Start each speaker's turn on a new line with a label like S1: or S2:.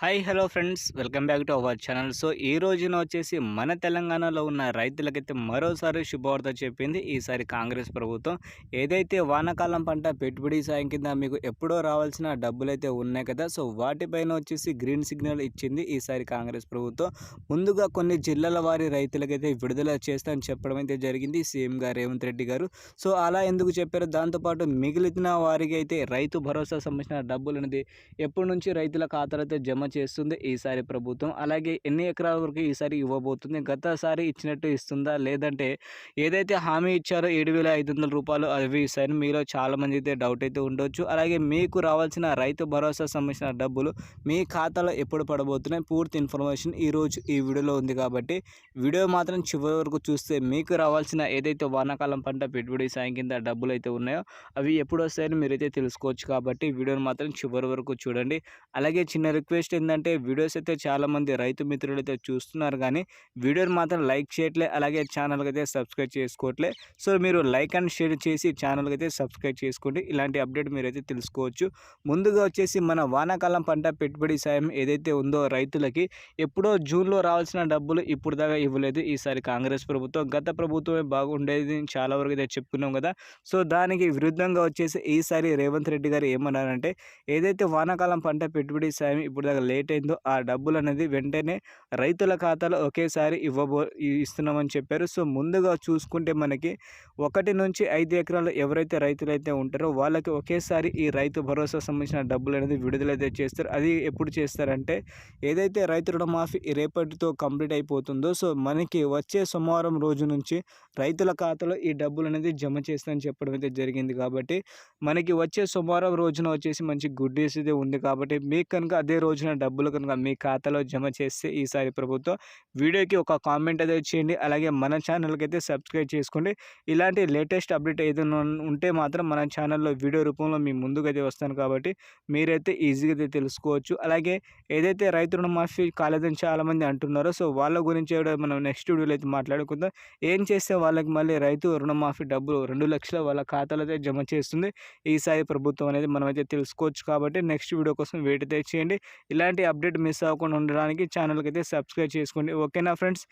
S1: Hi hello friends. Welcome back to our channel. So ఈ రోజున వచ్చేసి మన తెలంగాణలో ఉన్న రైతులకైతే మరోసారి శుభవార్త చెప్పింది ఈసారి కాంగ్రెస్ ప్రభుత్వం. ఏదైతే వానాకాలం పంట పెట్టుబడి సాయం కింద మీకు ఎప్పుడో రావాల్సిన డబ్బులు అయితే ఉన్నాయి కదా సో వాటిపైన వచ్చేసి గ్రీన్ సిగ్నల్ ఇచ్చింది ఈసారి కాంగ్రెస్ ప్రభుత్వం. ముందుగా కొన్ని జిల్లాల వారి రైతులకైతే విడుదల చేస్తామని చెప్పడం అయితే జరిగింది సీఎం గారు రేవంత్ రెడ్డి గారు. సో అలా ఎందుకు చెప్పారు? దాంతోపాటు మిగిలిన వారికి అయితే రైతు భరోసా సంబంధించిన డబ్బులు అనేది ఎప్పటి నుంచి రైతుల ఖాతాలైతే అయితే జమ చేస్తుంది ఈసారి ప్రభుత్వం. అలాగే ఎన్ని ఎకరాల వరకు ఈసారి ఇవ్వబోతుంది? గతసారి ఇచ్చినట్టు ఇస్తుందా? లేదంటే ఏదైతే హామీ ఇచ్చారో ఏడు వేల ఐదు వందల రూపాయలు అవి ఇస్తాయని మీలో చాలామంది అయితే డౌట్ అయితే ఉండొచ్చు. అలాగే మీకు రావాల్సిన రైతు భరోసా సంబంధించిన డబ్బులు మీ ఖాతాలో ఎప్పుడు పడబోతున్నాయి? పూర్తి ఇన్ఫర్మేషన్ ఈరోజు ఈ వీడియోలో ఉంది కాబట్టి వీడియో మాత్రం చివరి వరకు చూస్తే మీకు రావాల్సిన ఏదైతే వానాకాలం పంట పెట్టుబడి సాయం కింద డబ్బులు అయితే ఉన్నాయో అవి ఎప్పుడు వస్తాయని మీరైతే తెలుసుకోవచ్చు కాబట్టి వీడియోని మాత్రం చివరి వరకు చూడండి. అలాగే చిన్న రిక్వెస్ట్ ఏంటంటే వీడియోస్ అయితే చాలామంది రైతు మిత్రులు అయితే చూస్తున్నారు కానీ వీడియోని మాత్రం లైక్ చేయట్లే అలాగే ఛానల్కి అయితే సబ్స్క్రైబ్ చేసుకోవట్లే సో మీరు లైక్ అండ్ షేర్ చేసి ఛానల్కి అయితే సబ్స్క్రైబ్ చేసుకోండి. ఇలాంటి అప్డేట్ మీరైతే తెలుసుకోవచ్చు. ముందుగా వచ్చేసి మన వానాకాలం పంట పెట్టుబడి సాయం ఏదైతే ఉందో రైతులకి ఎప్పుడో జూన్లో రావాల్సిన డబ్బులు ఇప్పుడు దాకా ఇవ్వలేదు. ఈసారి కాంగ్రెస్ ప్రభుత్వం గత ప్రభుత్వమే బాగుండేది చాలా వరకు అయితే చెప్పుకున్నాం కదా. సో దానికి విరుద్ధంగా వచ్చేసి ఈసారి రేవంత్ రెడ్డి గారు ఏమన్నారంటే ఏదైతే వానాకాలం పంట పెట్టుబడి సాయం ఇప్పుడు దాకా లేట్ అయిందో ఆ డబ్బులు అనేది వెంటనే రైతుల ఖాతాలో ఒకేసారి ఇవ్వబో ఇస్తున్నామని చెప్పారు. సో ముందుగా చూసుకుంటే మనకి ఒకటి నుంచి ఐదు ఎకరాలు ఎవరైతే రైతులైతే ఉంటారో వాళ్ళకి ఒకేసారి ఈ రైతు భరోసా సంబంధించిన డబ్బులు అనేది విడుదలైతే చేస్తారు. అది ఎప్పుడు చేస్తారంటే ఏదైతే రైతు రుణమాఫీ రేపటితో కంప్లీట్ అయిపోతుందో సో మనకి వచ్చే సోమవారం రోజు నుంచి రైతుల ఖాతాలో ఈ డబ్బులు అనేది జమ చేస్తామని చెప్పడం అయితే జరిగింది కాబట్టి మనకి వచ్చే సోమవారం రోజున వచ్చేసి మంచి గుడ్ న్యూస్ అయితే ఉంది కాబట్టి మీకు కనుక అదే రోజున డబ్బులు కనుక మీ ఖాతాలో జమ చేస్తే ఈసారి ప్రభుత్వం వీడియోకి ఒక కామెంట్ అయితే చేయండి అలాగే మన ఛానల్కి అయితే సబ్స్క్రైబ్ చేసుకోండి. ఇలాంటి లేటెస్ట్ అప్డేట్ ఏదైనా ఉంటే మాత్రం మన ఛానల్లో వీడియో రూపంలో మీ ముందుకైతే వస్తాను కాబట్టి మీరైతే ఈజీగా అయితే తెలుసుకోవచ్చు. అలాగే ఏదైతే రైతు రుణమాఫీ కాలేదని చాలామంది అంటున్నారో సో వాళ్ళ గురించి కూడా మనం నెక్స్ట్ వీడియోలో అయితే మాట్లాడుకుందాం. ఏం చేస్తే వాళ్ళకి మళ్ళీ రైతు రుణమాఫీ డబ్బులు రెండు లక్షల వాళ్ళ ఖాతాలో అయితే జమ చేస్తుంది? ఈసారి ప్రభుత్వం అనేది మనం అయితే తెలుసుకోవచ్చు కాబట్టి నెక్స్ట్ వీడియో కోసం వెయిట్ అయితే చేయండి. ఇలాంటి అప్డేట్ మిస్ అవ్వకుండా ఉండడానికి ఛానల్కి అయితే సబ్స్క్రైబ్ చేసుకోండి. ఓకేనా ఫ్రెండ్స్?